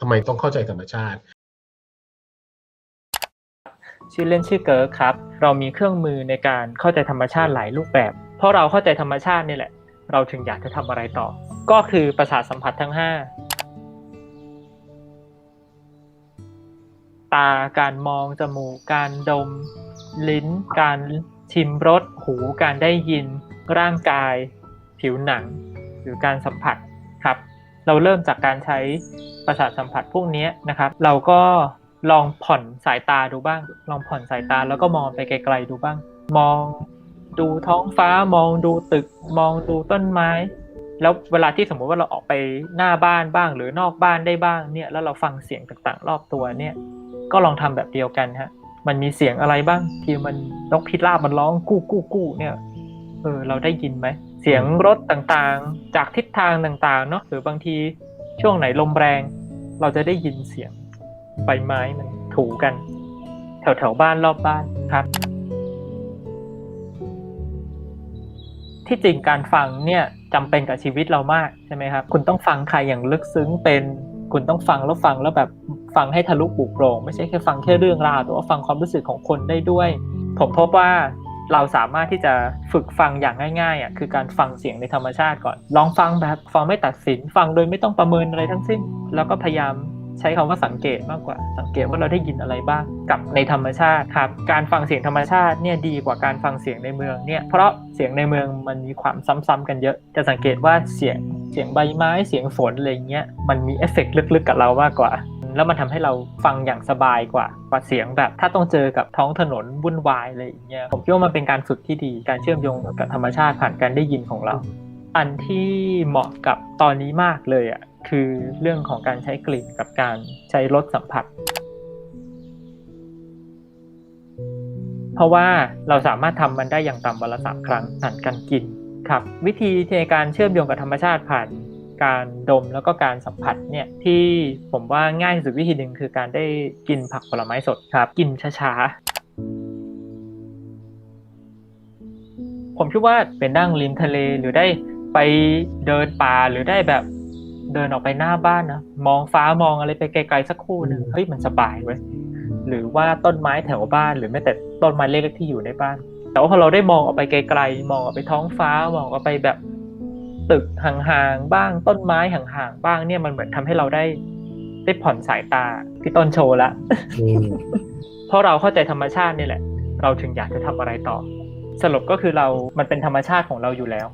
ทำไมต้องเข้าใจธรรมชาติ ชื่อเล่นชื่อเกิร์กครับ เรามีเครื่องมือในการเข้าใจธรรมชาติหลายรูปแบบ เพราะเราเข้าใจธรรมชาตินี่แหละ เราถึงอยากจะทำอะไรต่อ ก็คือประสาทสัมผัสทั้ง 5 ตาการมองจมูก การดม ลิ้น การชิมรสหูการได้ยิน ร่างกาย ผิวหนัง หรือการสัมผัสครับ เราเริ่มจากการใช้ประสาทสัมผัสพวกนี้นะครับ เราก็ลองผ่อนสายตาดูบ้าง ลองผ่อนสายตาแล้วก็มองไปไกลๆดูบ้าง มองดูท้องฟ้ามองดูตึก มองดูต้นไม้ แล้วเวลาที่สมมุติว่าเราออกไปหน้าบ้านบ้าง หรือนอกบ้านได้บ้างเนี่ยแล้วเราฟังเสียงต่างๆ รอบตัวเนี่ย ก็ลองทำแบบเดียวกันฮะมันมีเสียงอะไรบ้างที่มันนกพิราบมันร้องกู้กู้กู้เนี่ยเออเราได้ยินไหม สียงรถต่างๆ จากทิศทางต่างๆ เนาะหรือบางทีช่วงไหนลมแรง เราจะได้ยินเสียงใบไม้มันถูกัน แถวๆบ้านรอบบ้านครับ ที่จริงการฟังเนี่ยจำเป็นกับชีวิตเรามากใช่ไหมครับ คุณต้องฟังใครอย่างลึกซึ้งเป็นคุณต้องฟังแล้วฟังแล้วแบบฟังให้ทะลุปลุกโปร่งไม่ใช่แค่ฟังแค่เรื่องราวแต่ว่าฟังความรู้สึกของคนได้ด้วย ผมพบว่า เราสามารถที่จะฝึกฟังอย่างง่ายๆอะคือการฟังเสียงในธรรมชาติก่อน ลองฟังแบบฟังไม่ตัดสิน ฟังโดยไม่ต้องประเมินอะไรทั้งสิ้น แล้วก็พยายามใช้คำว่าสังเกตมากกว่า สังเกตว่าเราได้ยินอะไรบ้างกับในธรรมชาติครับการฟังเสียงธรรมชาติเนี่ยดีกว่าการฟังเสียงในเมืองเนี่ยเพราะเสียงในเมืองมันมีความซ้ำๆกันเยอะ จะสังเกตว่าเสียงเสียงใบไม้เสียงฝนอะไรเงี้ยมันมีเอฟเฟกต์ลึกๆกับเรามากกว่า แล้วมันทำให้เราฟังอย่างสบายกว่ากว่าเสียงแบบ ถ้าต้องเจอกับท้องถนนวุ่นวายอะไรอย่างเงี้ยผมคิดว่ามันเป็นการฝึกที่ดี การเชื่อมโยงกับธรรมชาติผ่านการได้ยินของเรา อันที่เหมาะกับตอนนี้มากเลยอะคือเรื่องของการใช้กลิ่นกับการใช้รสสัมผัส เพราะว่าเราสามารถทำมันได้อย่างต่ำวันละสามครั้งผ่านการกินครับ วิธีในการเชื่อมโยงกับธรรมชาติผ่าน การดมแล้วก็การสัมผัสเนี่ยที่ผมว่าง่ายที่สุดวิธีหนึ่งคือการได้กินผักผลไม้สดครับ กินช้าๆ ผมคิดว่าเป็นนั่งริมทะเลหรือได้ไปเดินป่าหรือได้แบบเดินออกไปหน้าบ้านนะมองฟ้ามองอะไรไปไกลๆสักครู่หนึ่งเฮ้ยมันสบายเว้ยหรือว่าต้นไม้แถวบ้าน หรือแม้แต่ต้นไม้เล็กๆที่อยู่ในบ้าน แต่ว่าพอเราได้มองออกไปไกลๆมองออกไปท้องฟ้ามองออกไปแบบ ตึกห่างๆบ้างต้นไม้ห่างๆบ้างเนี่ยมันเหมือนทำให้เราได้ได้ผ่อนสายตาพี่ต้นโชว์ละอืมเพราะเราเข้าใจธรรมชาตินี่แหละ เราถึงอยากจะทำอะไรต่อ สรุปก็คือเรามันเป็นธรรมชาติของเราอยู่แล้ว